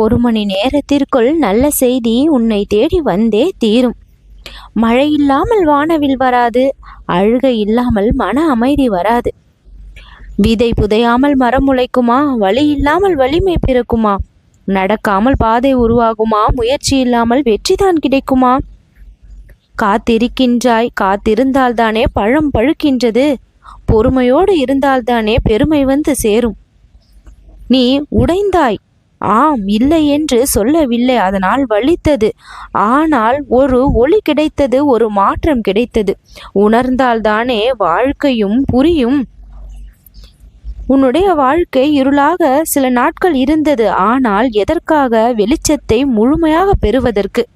ஒரு மணி நேரத்திற்குள் நல்ல செய்தி உன்னை தேடி வந்தே தீரும். மழை இல்லாமல் வானவில் வராது அழுகை இல்லாமல் மன அமைதி வராது. விதை புதையாமல் மரம் முளைக்குமா? வழி இல்லாமல் வலிமை பிறக்குமா? நடக்காமல் பாதை உருவாகுமா? முயற்சி இல்லாமல் வெற்றிதான் கிடைக்குமா? காத்திருக்கின்றாய் காத்திருந்தால்தானே பழம் பழுக்கின்றது. பொறுமையோடு இருந்தால்தானே பெருமை வந்து சேரும். நீ உடைந்தாய் ஆம் இல்லை என்று சொல்லவில்லை. அதனால் வலித்தது. ஆனால் ஒரு ஒளி கிடைத்தது ஒரு மாற்றம் கிடைத்தது. உணர்ந்தால்தானே வாழ்க்கையும் புரியும். உன்னுடைய வாழ்க்கை இருளாக சில நாட்கள் இருந்தது. ஆனால் எதற்காக? வெளிச்சத்தை முழுமையாக பெறுவதற்கு.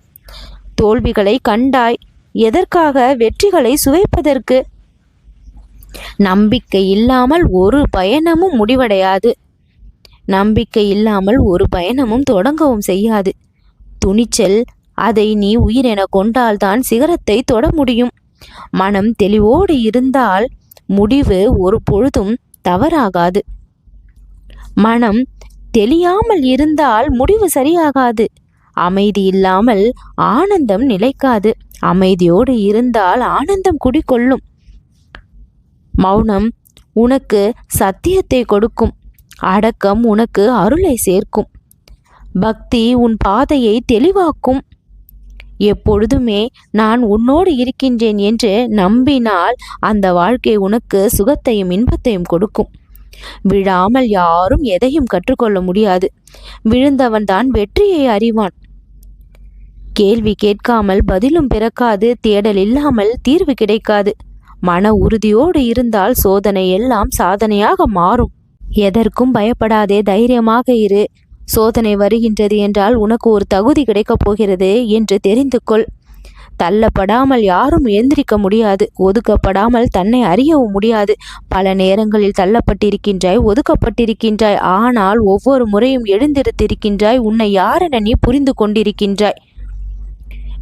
தோல்விகளை கண்டாய். எதற்காக? வெற்றிகளை சுவைப்பதற்கு. நம்பிக்கை இல்லாமல் ஒரு பயணமும் முடிவடையாது. நம்பிக்கை இல்லாமல் ஒரு பயணமும் தொடங்கவும் செய்யாது. துணிச்சல் அதை நீ உயிரென கொண்டால்தான் சிகரத்தை தொட முடியும். மனம் தெளிவோடு இருந்தால் முடிவு ஒரு பொழுதும் தவறாகாது. மனம் தெளியாமல் இருந்தால் முடிவு சரியாகாது. அமைதி இல்லாமல் ஆனந்தம் நிலைக்காது. அமைதியோடு இருந்தால் ஆனந்தம் குடிக்கொள்ளும் மௌனம் உனக்கு சத்தியத்தை கொடுக்கும். அடக்கம் உனக்கு அருளை சேர்க்கும். பக்தி உன் பாதையை தெளிவாக்கும். எப்பொழுதுமே நான் உன்னோடு இருக்கின்றேன் என்று நம்பினால் அந்த வாழ்க்கை உனக்கு சுகத்தையும் இன்பத்தையும் கொடுக்கும். விழாமல் யாரும் எதையும் கற்றுக்கொள்ள முடியாது. விழுந்தவன் தான் வெற்றியை அறிவான். கேள்வி கேட்காமல் பதிலும் பிறக்காது தேடல் இல்லாமல் தீர்வு கிடைக்காது. மன உறுதியோடு இருந்தால் சோதனை எல்லாம் சாதனையாக மாறும். எதற்கும் பயப்படாதே தைரியமாக இரு. சோதனை வருகின்றது என்றால் உனக்கு ஒரு தகுதி கிடைக்கப் போகிறது என்று தெரிந்து கொள் தள்ளப்படாமல் யாரும் எந்திரிக்க முடியாது. ஒதுக்கப்படாமல் தன்னை அறியவும் முடியாது. பல நேரங்களில் தள்ளப்பட்டிருக்கின்றாய் ஒதுக்கப்பட்டிருக்கின்றாய். ஆனால் ஒவ்வொரு முறையும் எழுந்திருத்திருக்கின்றாய். உன்னை யாரென நீ புரிந்து கொண்டிருக்கின்றாய்.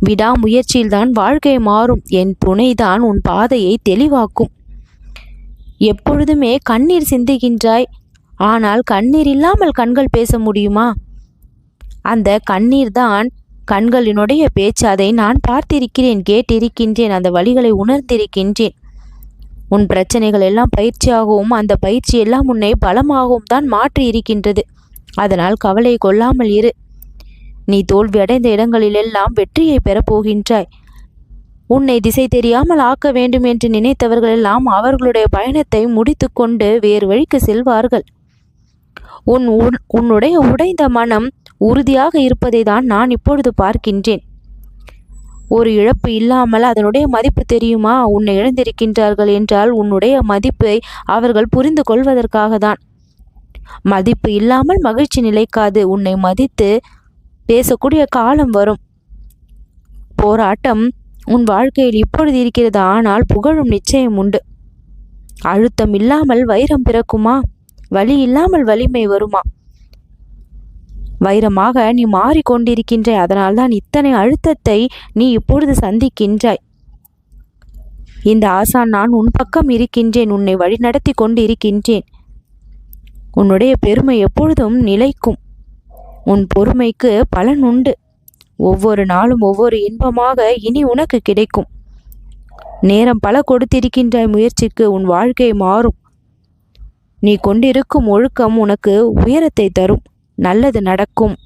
விடாமுயற்சியில்தான் வாழ்க்கை மாறும். என் துணைதான் உன் பாதையை தெளிவாக்கும். எப்பொழுதுமே கண்ணீர் சிந்துகின்றாய். ஆனால் கண்ணீர் இல்லாமல் கண்கள் பேச முடியுமா? அந்த கண்ணீர் தான் கண்களினுடைய பேச்சு. அதை நான் பார்த்திருக்கிறேன் கேட்டிருக்கின்றேன் அந்த வழிகளை உணர்ந்திருக்கின்றேன். உன் பிரச்சனைகள் எல்லாம் பயிற்சியாகவும் அந்த பயிற்சி எல்லாம் உன்னை பலமாகவும் தான் மாற்றி இருக்கின்றது. அதனால் கவலை கொள்ளாமல் இரு. நீ தோல்வி அடைந்த இடங்களிலெல்லாம் வெற்றியை பெறப்போகின்றாய் உன்னை திசை தெரியாமல் ஆக்க வேண்டும் என்று நினைத்தவர்கள் எல்லாம் அவர்களுடைய பயணத்தை முடித்துக்கொண்டு வேறு வழிக்கு செல்வார்கள். உன் உன்னுடைய உடைந்த மனம் உறுதியாக இருப்பதை தான் நான் இப்பொழுது பார்க்கின்றேன். ஒரு இழப்பு இல்லாமல் அதனுடைய மதிப்பு தெரியுமா? உன்னை இழந்திருக்கின்றார்கள் என்றால் உன்னுடைய மதிப்பை அவர்கள் புரிந்து கொள்வதற்காக தான் மதிப்பு இல்லாமல் மகிழ்ச்சி நிலைக்காது. உன்னை மதித்து பேசக்கூடிய காலம் வரும். போராட்டம் உன் வாழ்க்கையில் இப்பொழுது இருக்கிறது. ஆனால் புகழும் நிச்சயம் உண்டு. அழுத்தம் இல்லாமல் வைரம் பிறக்குமா? வலி இல்லாமல் வலிமை வருமா? வைரமாக நீ மாறிக்கொண்டிருக்கின்றாய் அதனால்தான் இத்தனை அழுத்தத்தை நீ இப்பொழுது சந்திக்கின்றாய். இந்த ஆசான் நான் உன் பக்கம் இருக்கின்றேன். உன்னை வழிநடத்தி கொண்டு இருக்கின்றேன் உன்னுடைய பெருமை எப்பொழுதும் நிலைக்கும். உன் பொறுமைக்கு பலன் உண்டு. ஒவ்வொரு நாளும் ஒவ்வொரு இன்பமாக இனி உனக்கு கிடைக்கும். நேரம் பல கொடுத்திருக்கின்ற முயற்சிக்கு உன் வாழ்க்கை மாறும். நீ கொண்டிருக்கும் ஒழுக்கம் உனக்கு உயரத்தை தரும். நல்லது நடக்கும்.